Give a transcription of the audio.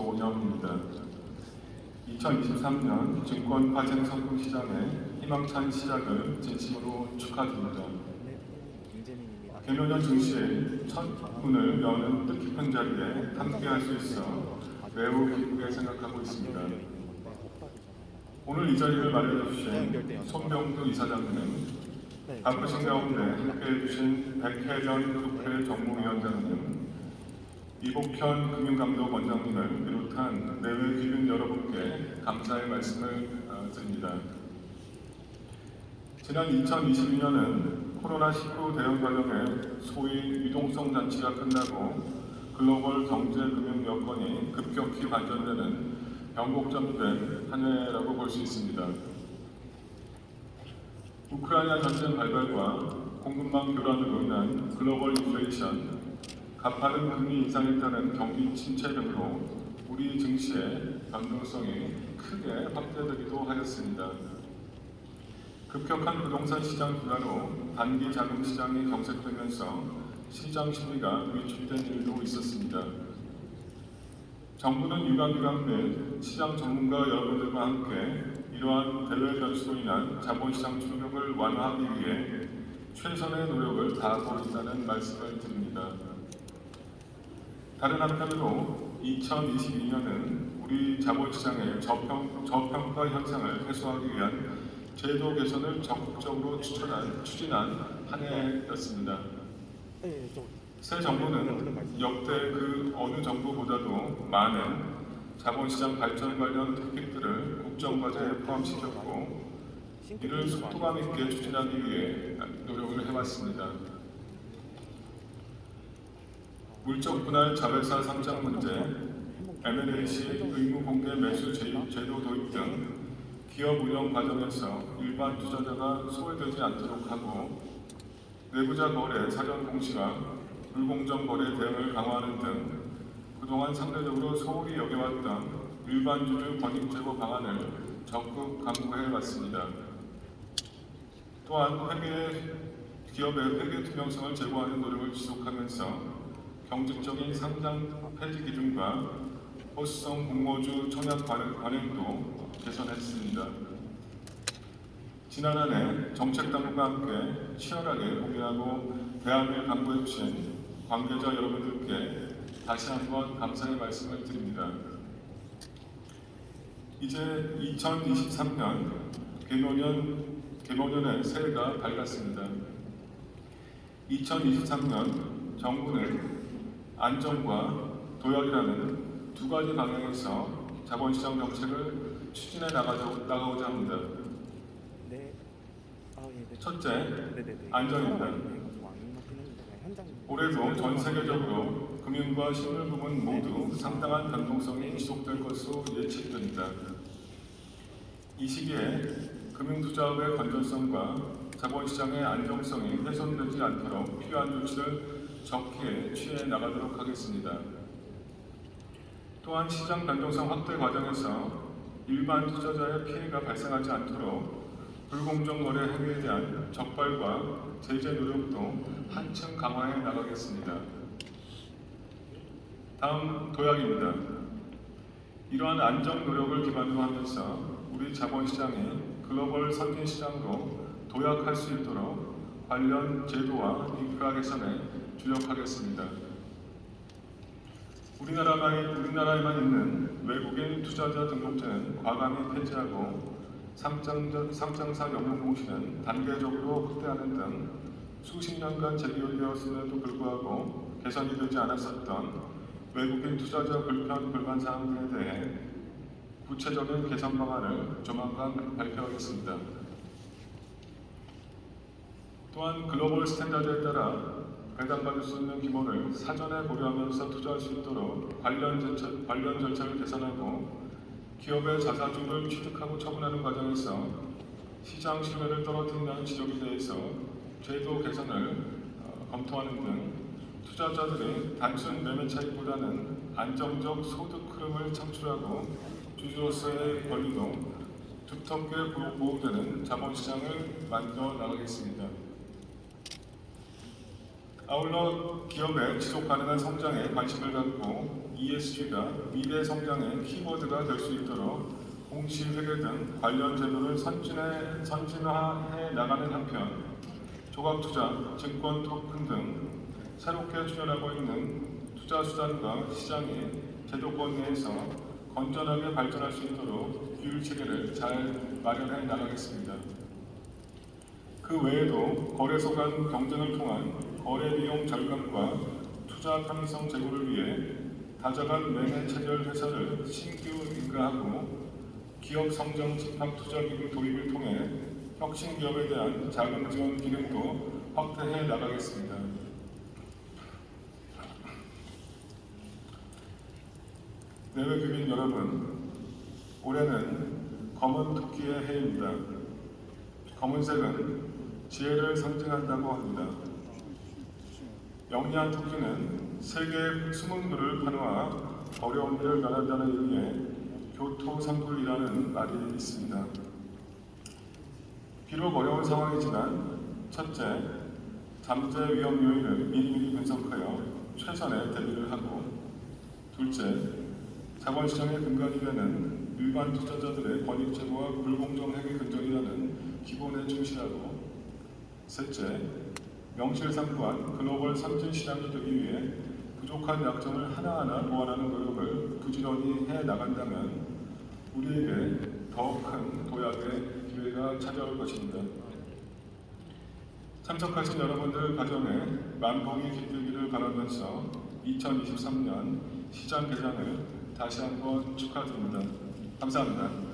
김소영입니다. 2023년 증권 파생 상품 시장의 희망찬 시작을 진심으로 축하드립니다. 개묘년 증시의 첫 문을 여는 뜻깊은 자리에 함께할 수 있어 매우 기쁘게 생각하고 있습니다. 오늘 이 자리를 마련해 주신 손병두 이사장님, 네, 바쁘신 가운데 함께해 주신 백혜전 국회 정무위원장님, 이복현 금융감독 원장님을 비롯한 내외 귀빈 여러분께 감사의 말씀을 어, 드립니다. 지난 2022년은 코로나19 대응 과정에 소위 유동성 장치가 끝나고 글로벌 경제 금융 여건이 급격히 반전되는 변곡점된 한 해라고 볼 수 있습니다. 우크라이나 전쟁 발발과 공급망 교란으로 인한 글로벌 인플레이션, 가파른 금리 인상에 따른 경기 침체 등으로 우리 증시의 변동성이 크게 확대되기도 하였습니다. 급격한 부동산 시장 둔화로 단기 자금 시장이 경색되면서 시장 심리가 위축된 일도 있었습니다. 정부는 유관기관 및 시장 전문가 여러분들과 함께 이러한 대외 변수로 인한 자본시장 충격을 완화하기 위해 최선의 노력을 다하고 있다는 말씀을 드립니다. 다른 한편으로 2022년은 우리 자본시장의 저평, 저평가 현상을 해소하기 위한 제도 개선을 적극적으로 추천한, 추진한 한 해였습니다. 네, 좀새 정부는 역대 그 어느 정부보다도 많은 자본시장 발전 관련 토픽들을 국정과제에 포함시켰고 이를 속도감 있게 추진하기 위해 노력을 해왔습니다. 물적 분할 자회사 상장 문제, M&A 시 의무 공개 매수 제- 제도 도입 등 기업 운영 과정에서 일반 투자자가 소외되지 않도록 하고 내부자 거래 사전 공시와 불공정 거래 대응을 강화하는 등 그동안 상대적으로 소홀히 여겨왔던 일반주주 권익 제고 방안을 적극 강구해 왔습니다. 또한 회계 기업의 회계 투명성을 제고하는 노력을 지속하면서 경직적인 상장 폐지 기준과 호수성 공모주 청약 관행- 관행도 개선했습니다. 지난 한 해 정책 당국과 함께 치열하게 고민하고 대안을 강구해 주신 관계자 여러분들께 다시 한번 감사의 말씀을 드립니다. 이제 2023년 개묘년 개묘년의 새해가 밝았습니다. 2023년 정부는 안정과 도약이라는 두 가지 방향에서 자본시장 정책을 추진해 나가고자 합니다. 네. 아, 예, 네. 첫째, 네. 안전입니다. 현장 올해도 전 세계적으로 금융과 실물 부분 모두 상당한 변동성이 지속될 것으로 예측됩니다. 이 시기에 금융투자업의 건전성과 자본시장의 안정성이 훼손되지 않도록 필요한 조치를 적게 취해 나가도록 하겠습니다. 또한 시장 변동성 확대 과정에서 일반 투자자의 피해가 발생하지 않도록 불공정 거래 행위에 대한 적발과 제재 노력도 한층 강화해 나가겠습니다. 다음 도약입니다. 이러한 안정 노력을 기반으로 하면서 우리 자본시장이 글로벌 선진 시장으로 도약할 수 있도록 관련 제도와 인프라 개선에 주력하겠습니다. 우리나라만, 우리나라에만 있는 외국인 투자자 등록제는 과감히 폐지하고 상장사 영문공시는 단계적으로 확대하는 등 수십 년간 재개되었음에도 불구하고 개선이 되지 않았었던 외국인 투자자 불편 불만 사항들에 대해 구체적인 개선 방안을 조만간 발표하겠습니다. 또한 글로벌 스탠다드에 따라 배당받을 수 있는 규모를 사전에 고려하면서 투자할 수 있도록 관련, 절차, 관련 절차를 개선하고 기업의 자사주를 취득하고 처분하는 과정에서 시장 신뢰를 떨어뜨린다는 지적에 대해서 제도 개선을 어, 검토하는 등 투자자들이 단순 매매 차익보다는 안정적 소득 흐름을 창출하고 주주로서의 권리도 두텁게 보- 보호되는 자본시장을 만들어 나가겠습니다. 아울러 기업의 지속 가능한 성장에 관심을 갖고 ESG가 미래 성장의 키워드가 될 수 있도록 공시회계 등 관련 제도를 선진해, 선진화해 나가는 한편 조각투자, 증권 토큰 등 새롭게 출현하고 있는 투자 수단과 시장이 제도권 내에서 건전하게 발전할 수 있도록 규율 체계를 잘 마련해 나가겠습니다. 그 외에도 거래소 간 경쟁을 통한 거래 비용 절감과 투자 편의성 제고를 위해 다자간 매매 체결 회사를 신규 인가하고 기업 성장 집합 투자 기금 도입을 통해 혁신 기업에 대한 자금 지원 기능도 확대해 나가겠습니다. 내외 규민 여러분, 올해는 검은 토끼의 해입니다. 검은색은 지혜를 상징한다고 합니다. 영리한 토끼는 세계의 숨은 물을 파놓아 어려운 일을 면한다는 의미의 교토상굴이라는 말이 있습니다. 비록 어려운 상황이지만 첫째, 잠재 위험 요인을 미리미리 분석하여 최선의 대비를 하고 둘째, 자본시장의 근간이 되는 일반 투자자들의 권익 제고와 불공정 행위 근절이라는 기본에 충실하고 셋째, 명실상 부한 글로벌 선진 시장이 되기 위해 부족한 약점을 하나하나 보완하는 노력을 부지런히 해 나간다면 우리에게 더 큰 도약의 기회가 찾아올 것입니다. 참석하신 여러분들 가정에 만봉이 깃들기를 바라면서 2023년 시장 개장을 다시 한번 축하드립니다. 감사합니다.